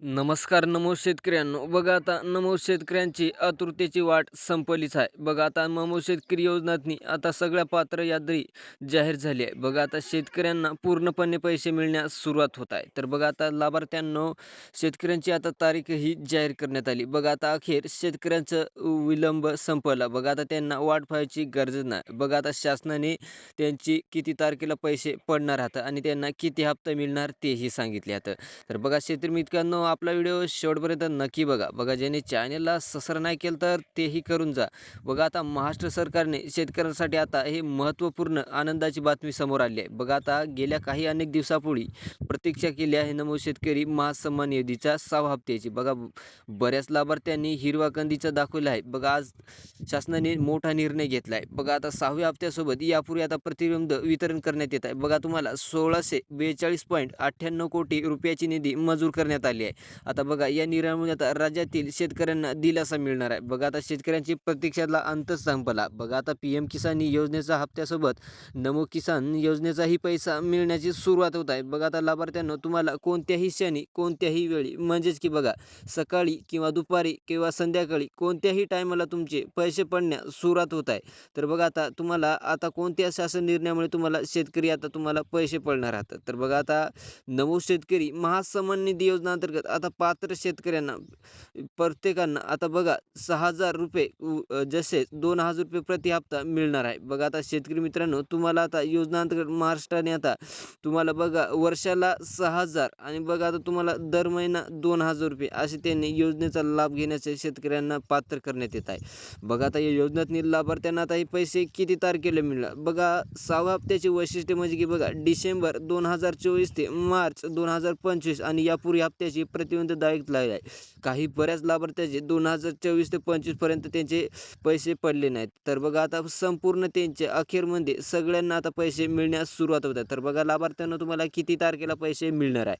नमस्कार नमो शेतकऱ्यांनो. बघा आता नमो शेतकऱ्यांची आतुरतेची वाट संपलीच आहे. बघा आता नमो शेतकरी योजनातनी आता सगळ्या पात्र यादी जाहीर झाली आहे. बघा आता शेतकऱ्यांना पूर्णपणे पैसे मिळण्यास सुरुवात होत आहे. तर बघा आता लाभार्थ्यांनो शेतकऱ्यांची आता तारीखही जाहीर करण्यात आली. बघा आता अखेर शेतकऱ्यांचं विलंब संपला. बघा आता त्यांना वाट पाहायची गरज नाही. बघा आता शासनाने त्यांची किती तारखेला पैसे पडणार आहात आणि त्यांना किती हप्ता मिळणार तेही सांगितले आता तर बघा शेतकरी मित्रांनो आपला व्हिडिओ शेवटपर्यंत नक्की बघा. बघा ज्यांनी चॅनेलला ससर नाही केलं तर तेही करून जा. बघा आता महाराष्ट्र सरकारने शेतकऱ्यांसाठी आता हे महत्त्वपूर्ण आनंदाची बातमी समोर आली आहे. बघा आता गेल्या काही अनेक दिवसापूर्वी प्रतीक्षा केली आहे नमो शेतकरी महासन्मान निधीचा सहा हप्त्याची. बघा बऱ्याच लाभार्थ्यांनी हिरवा कंदीचा दाखवला आहे. बघा आज शासनाने मोठा निर्णय घेतला आहे. बघा आता सहाव्या हप्त्यासोबत यापूर्वी आता प्रतिबंध वितरण करण्यात येत आहे. बघा तुम्हाला सोळाशे बेचाळीस पॉईंट अठ्ठ्याण्णव कोटी रुपयाची निधी मंजूर करण्यात आली आहे. आता बघा या निर्णयामुळे आता राज्यातील शेतकऱ्यांना दिलासा मिळणार आहे. बघा आता शेतकऱ्यांची प्रतीक्षातला अंत संपला. बघा आता पी एम किसान योजनेचा हप्त्यासोबत नमो किसान योजनेचाही पैसा मिळण्याची सुरुवात होत आहे. बघा आता लाभार्थ्यांना तुम्हाला कोणत्याही क्षणी कोणत्याही वेळी म्हणजेच की बघा सकाळी किंवा दुपारी किंवा संध्याकाळी कोणत्याही टायमाला तुमचे पैसे पडण्यास सुरुवात होत आहे. तर बघा आता तुम्हाला आता कोणत्या शासन निर्णयामुळे तुम्हाला शेतकरी आता तुम्हाला पैसे पडणार राहतात तर बघा आता नमो शेतकरी महासन्मान निधी योजना अंतर्गत आता पात्र शेतकऱ्यांना प्रत्येकांना आता बघा सहा हजार रुपये जसे दोन हजार रुपये प्रति हप्ता मिळणार आहे. बघा आता शेतकरी मित्रांनो तुम्हाला आता योजना अंतर्गत महाराष्ट्राने आता तुम्हाला बघा वर्षाला सहा हजार आणि बघा आता तुम्हाला दर महिना दोन हजार रुपये असे त्यांनी योजनेचा लाभ घेण्याचे शेतकऱ्यांना पात्र करण्यात येत आहे. बघा आता या योजनेतील लाभार्थ्यांना आता हे पैसे किती तारखेला मिळणार? बघा सहाव्या हप्त्याचे वैशिष्ट्य म्हणजे की बघा डिसेंबर दोन हजार चोवीस ते मार्च दोन हजार पंचवीस आणि यापूर्वी हप्त्याची प्रतिबंध दायित्व आहे. काही बऱ्याच लाभार्थ्याचे दोन हजार चोवीस ते पंचवीसपर्यंत त्यांचे पैसे पडले नाहीत. तर बघा आता संपूर्ण त्यांचे अखेरमध्ये म्हणजे सगळ्यांना आता पैसे मिळण्यास सुरुवात होत आहे. तर बघा लाभार्थ्यांना तुम्हाला किती तारखेला पैसे मिळणार आहे?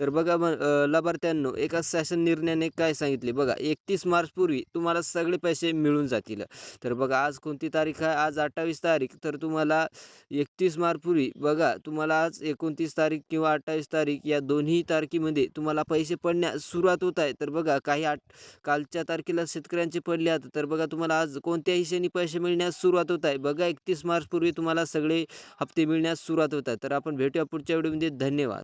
तर बघा लाभार्थ्यांना लाभार्थ्यांनो एका शासन निर्णयाने काय सांगितले? बघा एकतीस मार्चपूर्वी तुम्हाला सगळे पैसे मिळून जातील. तर बघा आज कोणती तारीख आहे? आज अठ्ठावीस तारीख. तर तुम्हाला एकतीस मार्चपूर्वी बघा तुम्हाला आज एकोणतीस तारीख किंवा अठ्ठावीस तारीख या दोन्ही तारखेमध्ये तुम्हाला पैसे पडण्यास सुरुवात होत आहे. तर बघा काही आठ कालच्या तारखेला शेतकऱ्यांचे पडले आहेत तर बघा तुम्हाला आज कोणत्याही क्षणी पैसे मिळण्यास सुरुवात होत आहे. बघा एकतीस मार्चपूर्वी तुम्हाला सगळे हप्ते मिळण्यास सुरुवात होत आहे. तर आपण भेटूया पुढच्या व्हिडिओमध्ये धन्यवाद.